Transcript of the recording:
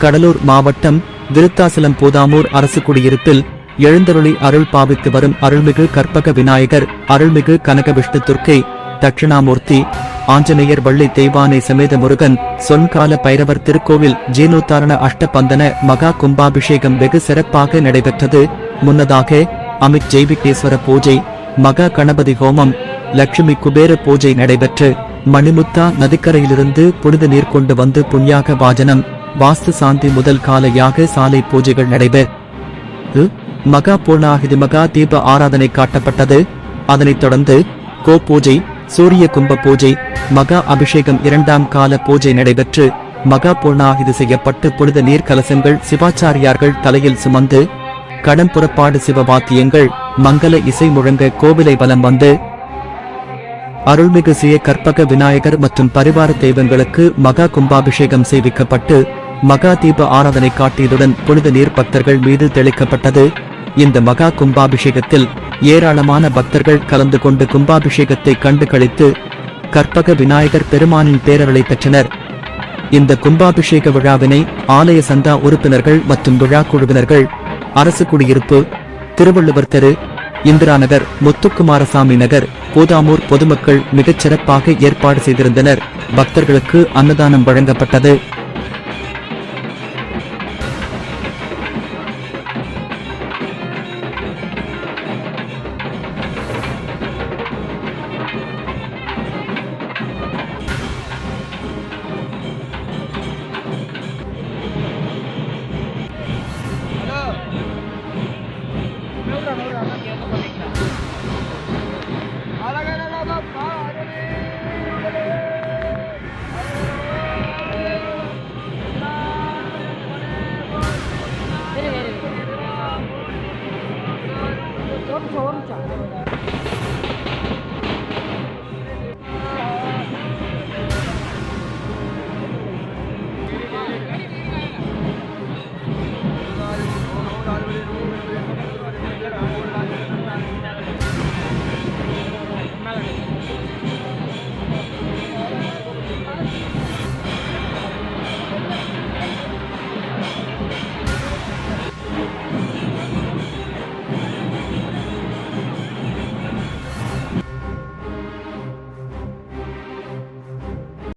கடலூர் மாவட்டம் விருத்தாசலம் பூதாமூர் அரசு குடியிருப்பில் எழுந்தருளி அருள் பாவித்து வரும் அருள்மிகு கற்பக விநாயகர் அருள்மிகு கனக விஷ்ணு துர்க்கை தட்சிணாமூர்த்தி ஆஞ்சநேயர் வள்ளி தெய்வானை சமேத முருகன் சொன்கால பைரவர் திருக்கோவில் ஜீனோத்தாரண அஷ்டபந்தன மகா கும்பாபிஷேகம் வெகு சிறப்பாக நடைபெற்றது. முன்னதாக அமித் ஜெய்விகேஸ்வர பூஜை மகா கணபதி ஹோமம் லட்சுமி குபேர பூஜை நடைபெற்று மணிமுத்தா நதிக்கரையிலிருந்து புனித நீர் கொண்டு வந்து புண்ணியாக வாஜனம் வாஸ்து சாந்தி முதல் கால யாக சாலை பூஜைகள் நடைபெறு மகா பூர்ணாகிதி மகா தீப ஆராதனை காட்டப்பட்டது. அதனைத் தொடர்ந்து கோ பூஜை சூரிய கும்ப பூஜை மகா அபிஷேகம் இரண்டாம் கால பூஜை நடைபெற்று மகா பூர்ணாகிதி செய்யப்பட்டு புனித நீர் கலசங்கள் சிவாச்சாரியார்கள் தலையில் சுமந்து கடன் புறப்பாடு சிவவாத்தியங்கள் மங்கள இசை முழங்க கோவிலை வலம் வந்து அருள்மிகு சிய கற்பக விநாயகர் மற்றும் பரிவார தெய்வங்களுக்கு மகா கும்பாபிஷேகம் செய்விக்கப்பட்டு மகா தீப ஆராதனை காட்டியதுடன் புனித நீர் பக்தர்கள் மீது தெளிக்கப்பட்டது. இந்த மகா கும்பாபிஷேகத்தில் ஏராளமான பக்தர்கள் கலந்து கொண்டு கும்பாபிஷேகத்தை கண்டு கழித்து கற்பக விநாயகர் பெருமானின் பேரருளை பெற்றனர். இந்த கும்பாபிஷேக விழாவினை ஆலய சந்தா உறுப்பினர்கள் மற்றும் விழா குழுவினர்கள் அரசு குடியிருப்பு திருவள்ளுவர் தெரு இந்திரா நகர் முத்துக்குமாரசாமி நகர் பூதாமூர் பொதுமக்கள் மிகச் சிறப்பாக ஏற்பாடு செய்திருந்தனர். பக்தர்களுக்கு அன்னதானம் வழங்கப்பட்டது.